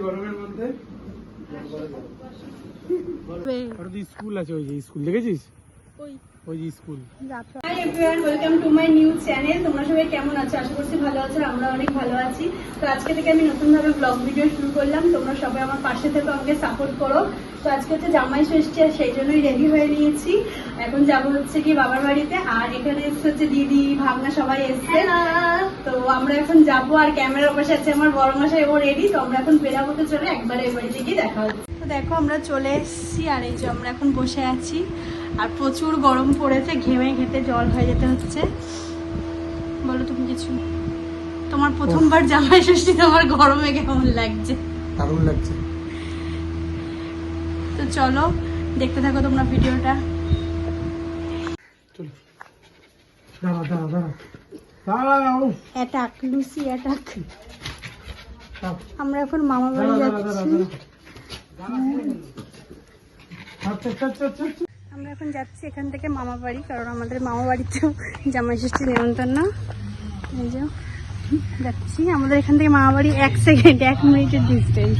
গরমের মধ্যে। আর তো স্কুল আছে ওই যে স্কুল। দেখেছিস? ওই। যে school. Everyone welcome to my new channel তোমরা সবাই কেমন আছো? আশা করছি ভালো আছো আমরা অনেক ভালো আছি। তো আজকে থেকে আমি নতুন ভাবে ব্লগ ভিডিও শুরু করলাম। তোমরা সবাই আমার পাশে থেকে আমাকে সাপোর্ট করো। তো আজকে হচ্ছে জামাই ষষ্ঠী আর সেই জন্যই রেডি হয়ে নিয়েছি। এখন যাব হচ্ছে কি বাবার বাড়িতে আর এখানে এসছে হচ্ছে দিদি ভাবনা সবাই এসছে। তো আমরা এখন যাব আর ক্যামেরার পাশে আছে আমার বড় মশাই ও রেডি তো আমরা এখন বেরাবো তো চলে একবার এই বাড়িতে গিয়ে দেখা হচ্ছে। তো দেখো আমরা চলে এসেছি আর এই যে আমরা এখন বসে আছি। আর প্রচুর গরম পড়েছে ঘেমে ঘেটে জল হয়ে যেতে হচ্ছে। বলো তুমি কিছু। তোমার প্রথমবার জামাই ষষ্ঠী তোমার গরমে কেমন লাগছে? দারুণ লাগছে। তো চলো দেখতে থাকো তোমরা ভিডিওটা। চলো। দাঁড়া দাঁড়া দাঁড়া দাঁড়াও। অ্যাটাক লুসি অ্যাটাক আমরা এখন মামা বাড়ি দাঁড়া দাঁড়া যাচ্ছি আমরা এখন যাচ্ছি এখান থেকে মামা বাড়ি কারণ আমাদের মামা বাড়িতেও জামাই ষষ্ঠী নেমন্তন্ন এই যে যাচ্ছি। আমাদের এখান থেকে মামা বাড়ি এক সেকেন্ড এক মিনিটের ডিস্টেন্স।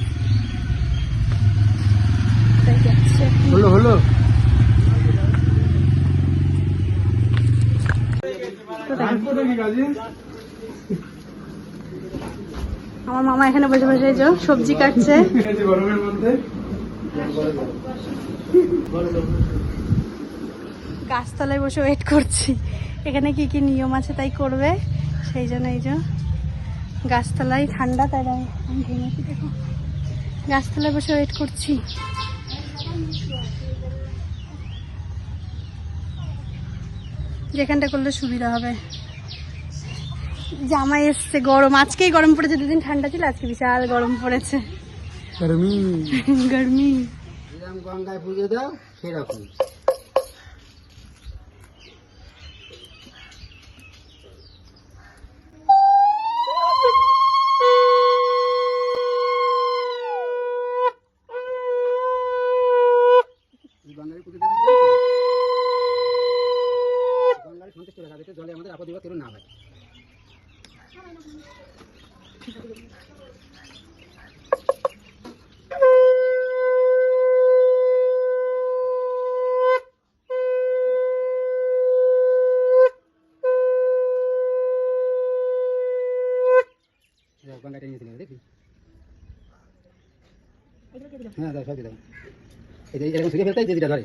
হলো হলো। আমার মামা এখানে বসে বসে এই যে সবজি কাটছে। গরমের মধ্যে। গাছতলায় বসে ওয়েট করছি। এখানে কি কি নিয়ম আছে তাই করবে? সেই জন্য এই যে গাছতলায় ঠান্ডা তাই আমি দেখো। গাছতলায় বসে ওয়েট করছি। যেখানটা করলে সুবিধা হবে। জামাই এসছে গরম। আজকেই গরম পড়েছে দুদিন ঠান্ডা ছিল আজকে বিশাল গরম পড়েছে। গরমি। গরমি। গঙ্গায় পুজো দাও সেরকম গঙ্গায় পুজো দেবে গঙ্গায় সন্তুষ্ট রাখা যাতে জলে আমাদের আপদ বিপদ কেউ না হয় গঙ্গায় টেনে নিয়েছিলেন দেখি হ্যাঁ দাও দিয়ে দাও এই যে এরকম ছুটে ফেলতে যেটা ধরে।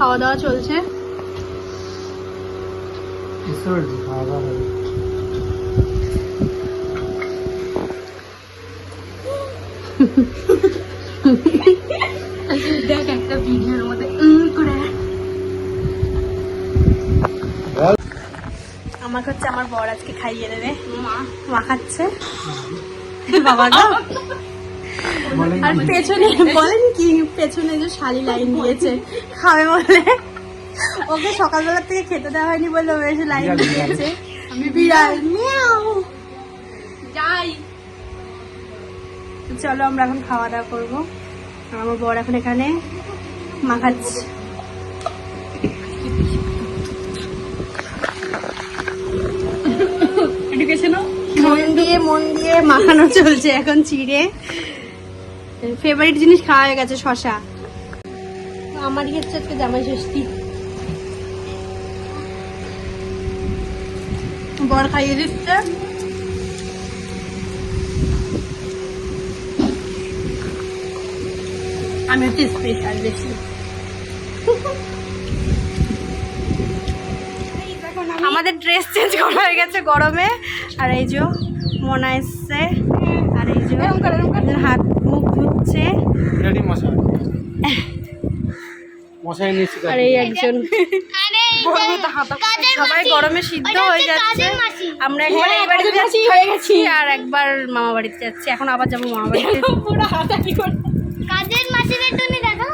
খাওয়া দাওয়া চলছে? হবে। দেখ একটা ভিডিওর মধ্যে করে আমাকে হচ্ছে আমার বর আজকে খাইয়ে দেবে। মা। মা খাচ্ছে। বাবা আর পেছনে বলেন কি? পেছনে যে শালি লাইন দিয়েছে। খাবে বলে। ওকে সকালবেলার থেকে খেতে দেওয়া হয়নি বলে ও এসে লাইন দিয়েছে। বিড়াল। মিয়াও। যাই। চলো আমরা এখন খাওয়া দাওয়া করব। আমার বর এখন এখানে মাখাচ্ছি। মন দিয়ে মন দিয়ে মাখানো চলছে এখন চিড়ে। ফেভারিট জিনিস খাওয়া হয়ে গেছে শশা আমারই হচ্ছে আজকে জামাই ষষ্ঠী। বর খাইয়ে দিচ্ছে। আমি হচ্ছে স্পেশাল বেশি। আমাদের ড্রেস চেঞ্জ করা হয়ে গেছে গরমে। আর এই যে মনা এসছে। আর এই যে হাত মুখ ধুচ্ছে। আর এই একজন সবাই গরমে সিদ্ধ হয়ে যাচ্ছে। আমরা একবার এই বাড়িতে যাচ্ছি। হয়ে গেছি। আর একবার মামা বাড়িতে যাচ্ছি। এখন আবার যাব মামা বাড়িতে। কাজের মাসিনের জন্য দেখো।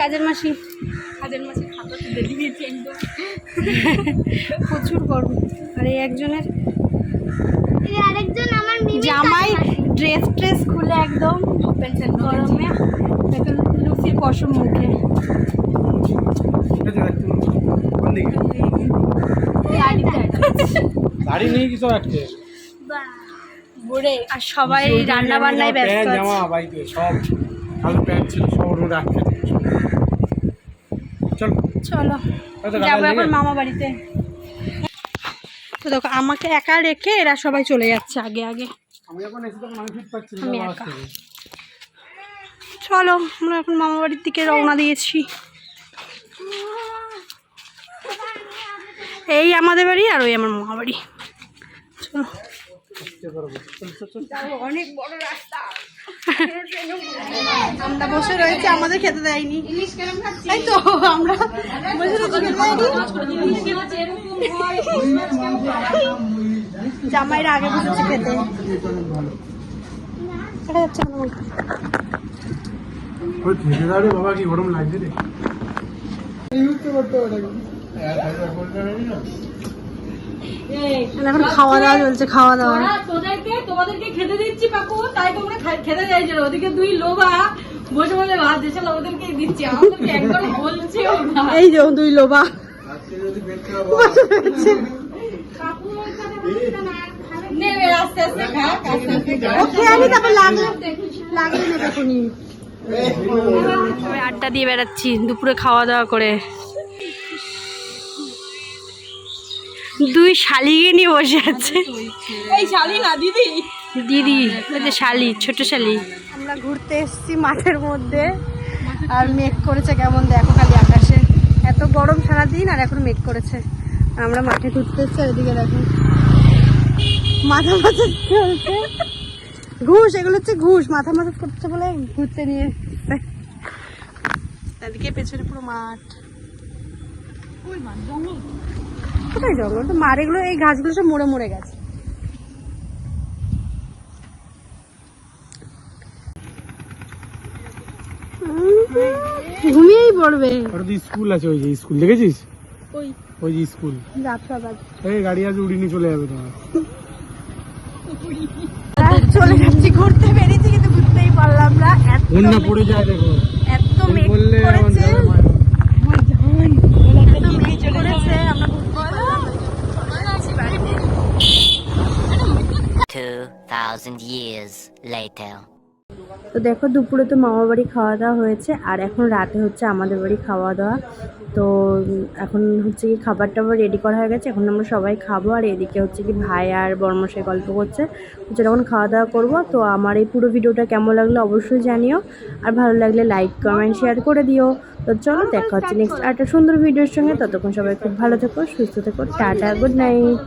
কাজের মাসি। কাজের মাসি প্রচুর গরম। আর এই একজনের এই আরেকজন আমার মিমি জামাই ড্রেস খুলে একদম গরমে এখন লুচির পশম মুখে। আর সবাই রান্না বান্নায় ব্যস্ত সব কালো প্যান্ট ছিল সব ওর মধ্যে চল। চলো হয়তো যাব এখন নিয়ে মামা বাড়িতে। তো দেখো আমাকে একা রেখে এরা সবাই চলে যাচ্ছে আগে আগে। আমি একা। চলো আমরা এখন মামা বাড়ির দিকে রওনা দিয়েছি। এই আমাদের বাড়ি আর ওই আমার মামা বাড়ি। চলো। অনেক বড় রাস্তা। আমরা বসে রয়েছে আমাদের খেতে দেয়নি। তাই তো আমরা বসে রয়েছি খেতে দেয়নি জামাইরা আগে বসেছে খেতে। দেখা যাচ্ছে না আমাকে। ওই খেতে দাঁড়ে বাবা কি গরম লাগছে রে। এখন খাওয়া দাওয়া চলছে খাওয়া দাওয়া। তোদেরকে তোমাদেরকে খেতে দিচ্ছি কাকু তাই তোমরা খেতে চাইছো না। ওদিকে দুই লোবা বসে বসে ভাত দিচ্ছে না ওদেরকে দিচ্ছি। আমাদেরকে একবার বলছেও না। এই যে দুই লোবা নেবে আস্তে আস্তে খাক আস্তে আস্তে ও খেয়ে আনি তারপর লাগলে লাগলে নেবে এখনই আড্ডা দিয়ে বেড়াচ্ছি দুপুরে খাওয়া দাওয়া করে। দুই শালিকে নিয়ে বসে আছে। এই শালি না দিদি? দিদি ওই যে শালি ছোট শালি। আমরা ঘুরতে এসেছি মাঠের মধ্যে আর মেঘ করেছে কেমন দেখো খালি আকাশে। এত গরম সারাদিন আর এখন মেঘ করেছে। আর আমরা মাঠে ঘুরতে এসেছি আর এদিকে দেখো। মাথা মাথা চলছে। ঘুষ এগুলো হচ্ছে ঘুষ মাথা মাথা করছে বলে ঘুরতে নিয়ে এদিকে পেছনে পুরো মাঠ। কোথায় জঙ্গল? তো এগুলো এই গাছগুলো সব মরে মরে গেছে। ঘুমিয়েই পড়বে। ওটা তো স্কুল আছে ওই যে স্কুল দেখেছিস? ওই ওই যে স্কুল। এই গাড়ি আজ উড়ি নিয়ে চলে যাবে তোমার। চলে যাচ্ছি ঘুরতে বেরিয়েছি কিন্তু ঘুরতেই পারলাম না এত বন্যা পড়ে যায় দেখো এত মেঘ করেছে। এত মেঘ করেছে আমরা। Two thousand years later. তো দেখো দুপুরে তো মামা বাড়ি খাওয়া দাওয়া হয়েছে, আর এখন রাতে হচ্ছে আমাদের বাড়ি খাওয়া দাওয়া। তো এখন হচ্ছে কি খাবার টাবার রেডি করা হয়ে গেছে, এখন আমরা সবাই খাব, আর এদিকে হচ্ছে কি ভাই আর বর্মশাই গল্প করছে। হচ্ছে যখন খাওয়া দাওয়া করব। তো আমার এই পুরো ভিডিওটা কেমন লাগল অবশ্যই জানিও, আর ভালো লাগলে লাইক কমেন্ট শেয়ার করে দিও। তো চলো, দেখা হচ্ছে নেক্সট একটা সুন্দর ভিডিওর সঙ্গে। ততক্ষণ সবাই খুব ভালো থেকো, সুস্থ থেকো, টাটা গুড নাইট